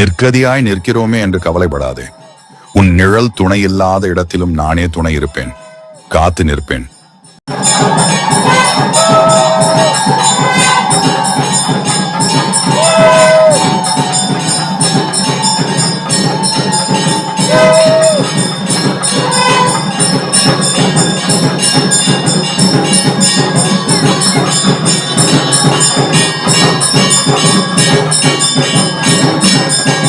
நிற்கதியாய் நிற்கிறோமே என்று கவலைப்படாதே. உன் நிழல் துணை இல்லாத இடத்திலும் நானே துணை இருப்பேன். காத்து நிற்பேன். you.